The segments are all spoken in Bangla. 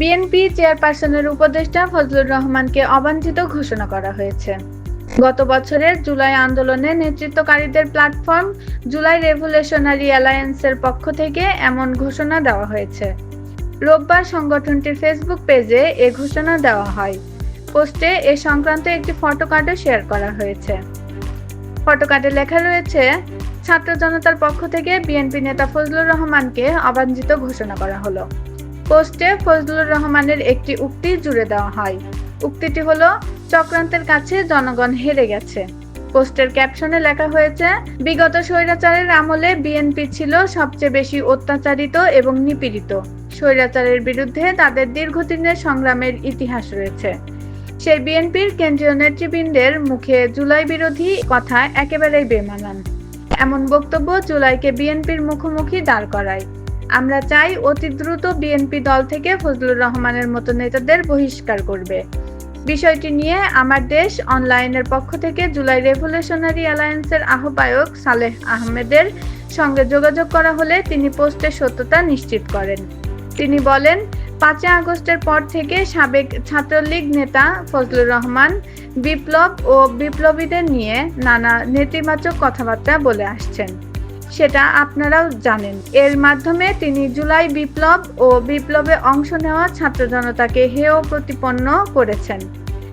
বিএনপি চেয়ারপারসনের উপদেষ্টা ফজলুর রহমানকে অবাঞ্ছিত ঘোষণা করা হয়েছে। গত বছরের জুলাই আন্দোলনে নেতৃত্বকারীদের প্ল্যাটফর্ম জুলাই রেভলিউশনারি অ্যালায়েন্সের পক্ষ থেকে এমন ঘোষণা দেওয়া হয়েছে। রোববার সংগঠনটির ফেসবুক পেজে এ ঘোষণা দেওয়া হয়। পোস্টে এ সংক্রান্ত একটি ফটোকার্ডও শেয়ার করা হয়েছে। ফটোকার্ডে লেখা রয়েছে, ছাত্র জনতার পক্ষ থেকে বিএনপি নেতা ফজলুর রহমানকে অবাঞ্ছিত ঘোষণা করা হলো। পোস্টে ফজলুর রহমানের একটি উক্তি জুড়ে দেওয়া হয়। উক্তিটি হলো, চক্রান্তের কাছে জনগণ হেরে গেছে। পোস্টের ক্যাপশনে লেখা হয়েছে, বিগত স্বৈরাচারের আমলে বিএনপি ছিল সবচেয়ে বেশি অত্যাচারিত এবং নিপীড়িত। স্বৈরাচারের বিরুদ্ধে তাদের দীর্ঘদিনের সংগ্রামের ইতিহাস রয়েছে। সেই বিএনপির কেন্দ্রীয় নেতৃবৃন্দের মুখে জুলাই বিরোধী কথা একেবারেই বেমানান। এমন বক্তব্য জুলাইকে বিএনপির মুখোমুখি দাঁড় করায়। আমরা চাই অতি দ্রুত বিএনপি দল থেকে ফজলুর রহমানের মতো নেতাদের বহিষ্কার করবে। বিষয়টি নিয়ে আমার দেশ অনলাইনের পক্ষ থেকে জুলাই রেভলিউশনারি অ্যালায়েন্সের আহ্বায়ক সালেহ আহমেদের সঙ্গে যোগাযোগ করা হলে তিনি পোস্টের সত্যতা নিশ্চিত করেন। তিনি বলেন, পাঁচই আগস্টের পর থেকে সাবেক ছাত্রলীগ নেতা ফজলুর রহমান বিপ্লব ও বিপ্লবীদের নিয়ে নানা নেতিবাচক কথাবার্তা বলে আসছেন। সেটা আপনারাও জানেন। এর মাধ্যমে তিনি জুলাই বিপ্লব ও বিপ্লবে অংশ নেওয়া ছাত্র জনতাকে হেয় প্রতিপন্ন করেছেন।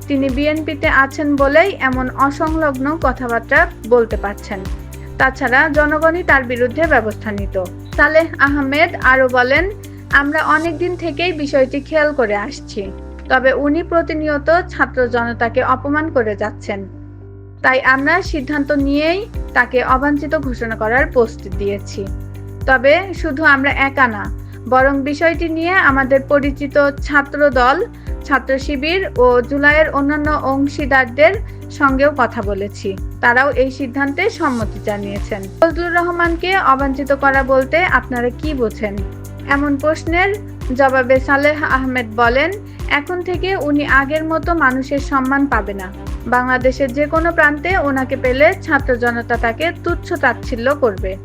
তিনি বিএনপিতে আছেন বলেই এমন অসংলগ্ন কথাবার্তা বলতে পারছেন। তাছাড়া জনগণই তার বিরুদ্ধে ব্যবস্থা নিত। সালেহ আহমেদ আরও বলেন, আমরা অনেক দিন থেকেই বিষয়টি খেয়াল করে আসছি। তবে উনি প্রতিনিয়ত ছাত্র জনতাকে অপমান করে যাচ্ছেন। তাই আমরা সিদ্ধান্ত নিয়েই তাকে অবাঞ্ছিত ঘোষণা করার পোস্ট দিয়েছি। তবে শুধু আমরা একা না, বরং বিষয়টি নিয়ে আমাদের পরিচিত ছাত্র দল ছাত্র শিবির ও জুলাইয়ের অন্যান্য অংশীদারদের সঙ্গেও কথা বলেছি। তারাও এই সিদ্ধান্তে সম্মতি জানিয়েছেন। ফজলুর রহমানকে অবাঞ্ছিত করা বলতে আপনারা কি বোঝেন? এমন প্রশ্নের জবাবে সালেহ আহমেদ বলেন, এখন থেকে উনি আগের মতো মানুষের সম্মান পাবে না। বাংলাদেশের যে কোনো প্রান্তে ওনাকে পেলে ছাত্র জনতা তাকে তুচ্ছ তাচ্ছিল্য করবে।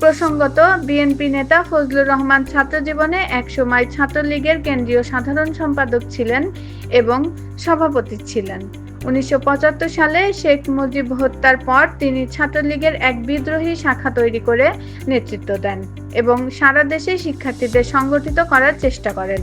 প্রসঙ্গত, বিএনপি নেতা ফজলুর রহমান ছাত্র জীবনে একসময় ছাত্রলীগের কেন্দ্রীয় সাধারণ সম্পাদক ছিলেন এবং সভাপতি ছিলেন। উনিশশো পঁচাত্তর সালে শেখ মুজিব হত্যার পর তিনি ছাত্রলীগের এক বিদ্রোহী শাখা তৈরি করে নেতৃত্ব দেন এবং সারা দেশে শিক্ষার্থীদের সংগঠিত করার চেষ্টা করেন।